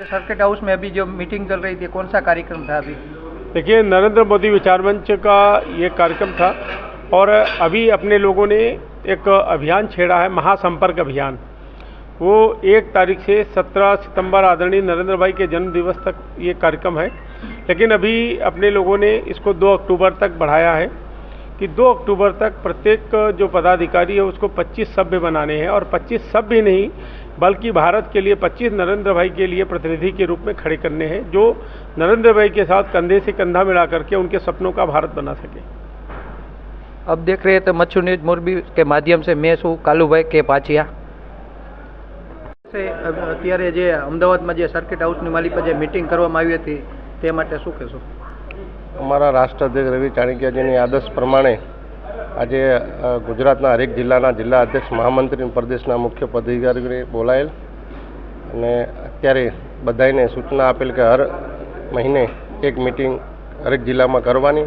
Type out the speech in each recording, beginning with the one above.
Circuit house में अभी जो मीटिंग चल रही थी, कौन सा कार्यक्रम था अभी? देखिए, नरेंद्र मोदी विचार मंच का ये कार्यक्रम था और अभी अपने लोगों ने एक अभियान छेड़ा है, महासंपर्क अभियान। वो एक तारीख से 17 सितंबर आदरणीय नरेंद्र भाई के जन्म दिवस तक ये कार्यक्रम है। लेकिन अभी अपने लोगों ने इसको 2 अक्टूबर तक बढ़ाया है कि 2 अक्टूबर तक प्रत्येक जो पदाधिकारी है, उसको 25 सभ्य बनाने हैं और 25 सभ्य नहीं बल्कि भारत के लिए 25 नरेंद्र भाई के लिए प्रतिनिधि के रूप में खड़े करने हैं जो नरेंद्र भाई के साथ कंधे से कंधा मिला करके उनके सपनों का भारत बना सके अब देख रहे थे मच्छू न्यूज मोरबी के माध्यम से मैं છું કાલુભાઈ કે પાછિયા અત્યારે જે અમદાવાદમાં જે સર્કિટ હાઉસની માલિક જે મિટિંગ કરવામાં આવી હતી તે માટે શું કહેશો અમારા રાષ્ટ્રાધ્યક્ષ રવિ ચાણક્યજીની આદર્શ પ્રમાણે આજે ગુજરાતના હરેક જિલ્લાના જિલ્લા અધ્યક્ષ મહામંત્રી પ્રદેશના મુખ્ય પદાધિકારીઓને બોલાયેલ અને અત્યારે બધાને સૂચના આપેલ કે હર મહિને એક મિટિંગ હરેક જિલ્લામાં કરવાની.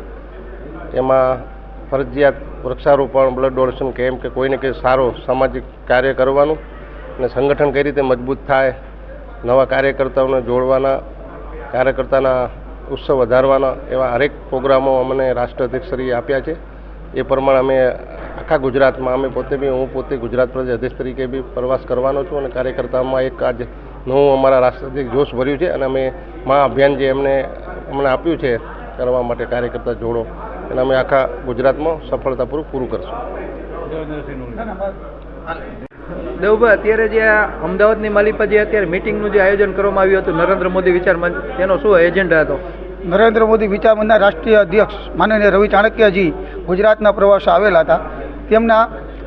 એમાં ફરજિયાત વૃક્ષારોપણ, બ્લડ ડોનેશન કેમ્પ કે કોઈને કંઈ સારો સામાજિક કાર્ય કરવાનું અને સંગઠન કઈ રીતે મજબૂત થાય, નવા કાર્યકર્તાઓને જોડવાના, કાર્યકર્તાના ઉત્સવ વધારવાના એવા હરેક પ્રોગ્રામો અમને રાષ્ટ્ર અધ્યક્ષશ્રીએ આપ્યા છે. એ પ્રમાણે અમે આખા ગુજરાતમાં અમે પોતે બી હું પોતે ગુજરાત પ્રદેશ અધ્યક્ષ તરીકે બી પ્રવાસ કરવાનો છું અને કાર્યકર્તાઓમાં એક આજ નવું અમારા રાષ્ટ્રાધ્યક્ષ જોશ ભર્યું છે અને અમે મા અભિયાન જે એમને અમને આપ્યું છે કરવા માટે કાર્યકર્તા જોડો અને અમે આખા ગુજરાતમાં સફળતાપૂર્વક પૂરું કરશું. દેવભાઈ અત્યારે જે આ અમદાવાદની માલિક જે અત્યારે મિટિંગનું જે આયોજન કરવામાં આવ્યું હતું નરેન્દ્ર મોદી વિચાર મંચ તેનો શું એજન્ડા હતો? નરેન્દ્ર મોદી વિચાર મંચના રાષ્ટ્રીય અધ્યક્ષ માનનીય રવિ ચાણક્યજી ગુજરાતના પ્રવાસ આવેલા હતા. તેમના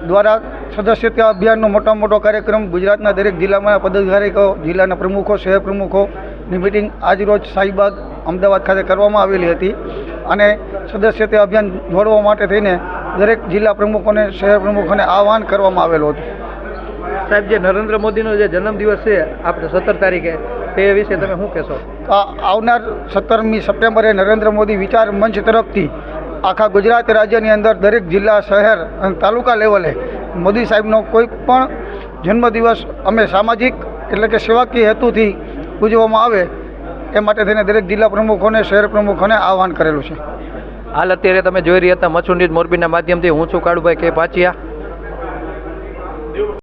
દ્વારા સદસ્યતા અભિયાનનો મોટા મોટો કાર્યક્રમ ગુજરાતના દરેક જિલ્લામાં પદાધિકારીઓ જિલ્લાના પ્રમુખો શહેર પ્રમુખોની મિટિંગ આજરોજ શાહીબાગ અમદાવાદ ખાતે કરવામાં આવેલી હતી અને સદસ્યતા અભિયાન દોડવા માટે થઈને દરેક જિલ્લા પ્રમુખોને શહેર પ્રમુખોને આહવાન કરવામાં આવેલું હતું. સાહેબ જે નરેન્દ્ર મોદીનો જે જન્મદિવસ છે આપણે સત્તર તારીખે તે વિશે તમે શું કહેશો? આવનાર સત્તરમી સપ્ટેમ્બરે નરેન્દ્ર મોદી વિચાર મંચ તરફથી આખા ગુજરાત રાજ્યની અંદર દરેક જિલ્લા, શહેર અને તાલુકા લેવલે મોદી સાહેબનો કોઈ પણ જન્મદિવસ અમે સામાજિક એટલે કે સેવાકીય હેતુથી ઉજવવામાં આવે એ માટે થઈને દરેક જિલ્લા પ્રમુખોને, શહેર પ્રમુખોને આહવાન કરેલું છે. હાલ અત્યારે તમે જોઈ રહ્યા હતા મચ્છુ મોરબીના માધ્યમથી હું છું કાળુભાઈ કે પાચિયા